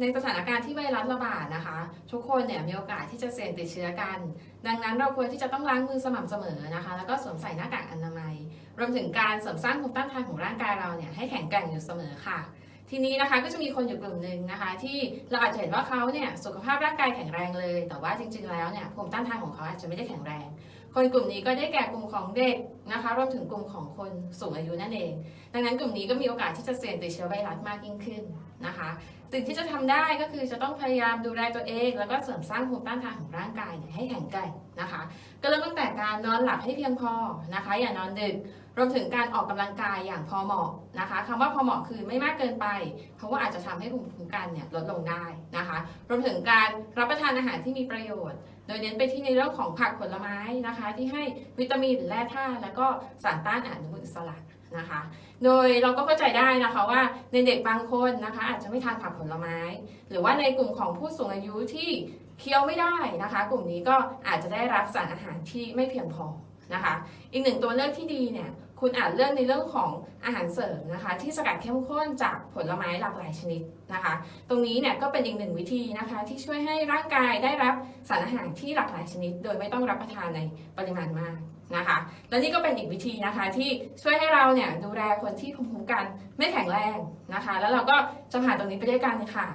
ในสถานการณ์ที่ไวรัสระบาดนะคะ ทุกคนเนี่ยมีโอกาสที่จะเสี่ยงติดเชื้อกัน ดังนั้นเราควรที่จะต้องล้างมือสม่ำเสมอนะคะ แล้วก็สวมใส่หน้ากากอนามัย รวมถึงการเสริมสร้างภูมิต้านทานของร่างกายเราเนี่ยให้แข็งแกร่งอยู่เสมอค่ะ ทีนี้นะคะก็จะมีคนอยู่กลุ่มหนึ่งนะคะ ที่เราอาจจะเห็นว่าเขาเนี่ยสุขภาพร่างกายแข็งแรงเลย แต่ว่าจริง ๆ แล้วเนี่ยภูมิต้านทานของเขาอาจจะไม่ได้แข็งแรง คนกลุ่มนี้ก็ได้แก่กลุ่มของเด็กนะคะรวมถึงกลุ่มของคนสูงอายุนั่นเอง ดังนั้นกลุ่มนี้ก็มีโอกาสที่จะเสี่ยงติดเชื้อไวรัสมากยิ่งขึ้นนะคะ สิ่งที่จะทำได้ก็คือจะต้องพยายามดูแลตัวเอง แล้วก็เสริมสร้างภูมิต้านทานของร่างกายให้แข็งแกร่งนะคะ ก็เริ่มตั้งแต่การนอนหลับให้เพียงพอนะคะ อย่านอนดึกรวมถึงการออกกำลังกายอย่างพอเหมาะนะคะคำว่าพอเหมาะคือไม่มากเกินไป เพราะว่าอาจจะทำให้ภูมิคุ้มกันเนี่ยลดลงได้นะคะรวมถึงการรับประทานอาหารที่มีประโยชน์ โดยเน้นไปที่ในเรื่องของผักผลไม้นะคะ ที่ให้วิตามินแร่ธาตุและก็สารต้านอนุมูลอิสระนะคะ โดยเราก็เข้าใจได้นะคะว่าในเด็กบางคนนะคะ อาจจะไม่ทานผักผลไม้ หรือว่าในกลุ่มของผู้สูงอายุที่เคี้ยวไม่ได้นะคะ กลุ่มนี้ก็อาจจะได้รับสารอาหารที่ไม่เพียงพอนะคะ อีกหนึ่งตัวเลือกที่ดีเนี่ย คุณอาจเลือกในเรื่องของอาหารเสริมนะคะ ที่สกัดเข้มข้นจากผลไม้หลากหลายชนิดนะคะ ตรงนี้เนี่ยก็เป็นอีกหนึ่งวิธีนะคะ ที่ช่วยให้ร่างกายได้รับสารอาหารที่หลากหลายชนิด โดยไม่ต้องรับประทานในปริมาณมากนะคะ และนี่ก็เป็นอีกวิธีนะคะที่ช่วยให้เราเนี่ยดูแลคนที่ภูมิคุ้มกันไม่แข็งแรงนะคะ แล้วเราก็จะผ่านตรงนี้ไปด้วยกันค่ะ